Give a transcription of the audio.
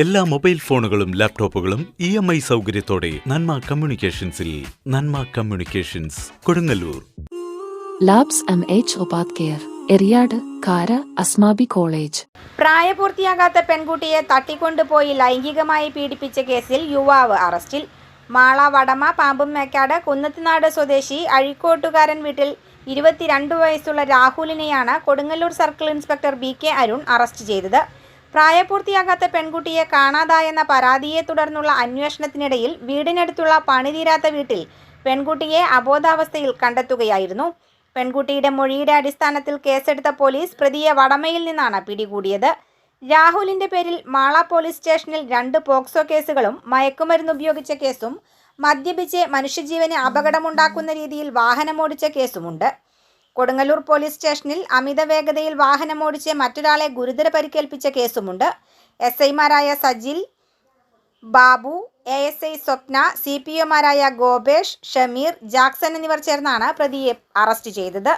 എല്ലാ മൊബൈൽ ഫോണുകളും ലാപ്ടോപ്പുകളും ഇ എം ഐ സൗകര്യത്തോടെ Nanma കമ്മ്യൂണിക്കേഷൻസിൽ Nanma communications Kodungallur. Labs M H ഒബാത് care Eriyad Kara Asmabi college. പ്രായപൂർത്തിയാകാത്ത പെൺകുട്ടിയെ തട്ടിക്കൊണ്ടുപോയി ലൈംഗികമായി പീഡിപ്പിച്ച കേസിൽ യുവാവ് അറസ്റ്റിൽ. മാള വടമ പാമ്പുമേക്കാട് കുന്നത്തുനാട് സ്വദേശി അഴിക്കോട്ടുകാരൻ വീട്ടിൽ ഇരുപത്തിരണ്ട് വയസ്സുള്ള രാഹുലിനെയാണ് Kodungallur circle inspector B K Arun arrest ചെയ്തത്. പ്രായപൂർത്തിയാകാത്ത പെൺകുട്ടിയെ കാണാതായെന്ന പരാതിയെ തുടർന്നുള്ള അന്വേഷണത്തിനിടയിൽ വീടിനടുത്തുള്ള പണിതീരാത്ത വീട്ടിൽ പെൺകുട്ടിയെ അബോധാവസ്ഥയിൽ കണ്ടെത്തുകയായിരുന്നു. പെൺകുട്ടിയുടെ മൊഴിയുടെ അടിസ്ഥാനത്തിൽ കേസെടുത്ത പോലീസ് പ്രതിയെ വടമയിൽ നിന്നാണ് പിടികൂടിയത്. രാഹുലിന്റെ പേരിൽ മാള പോലീസ് സ്റ്റേഷനിൽ രണ്ട് പോക്സോ കേസുകളും മയക്കുമരുന്ന് ഉപയോഗിച്ച കേസും മദ്യപിച്ച് മനുഷ്യജീവന് അപകടമുണ്ടാക്കുന്ന രീതിയിൽ വാഹനമോടിച്ച കേസുമുണ്ട്. കൊടുങ്ങല്ലൂർ പോലീസ് സ്റ്റേഷനിൽ അമിത വേഗതയിൽ വാഹനമോടിച്ച് മറ്റൊരാളെ ഗുരുതര പരിക്കേൽപ്പിച്ച കേസുമുണ്ട്. എസ് ഐമാരായ Sajil Babu A S I Swapna C P ഒമാരായ Gopesh Shameer Jackson എന്നിവർ ചേർന്നാണ് പ്രതിയെ അറസ്റ്റ് ചെയ്തത്.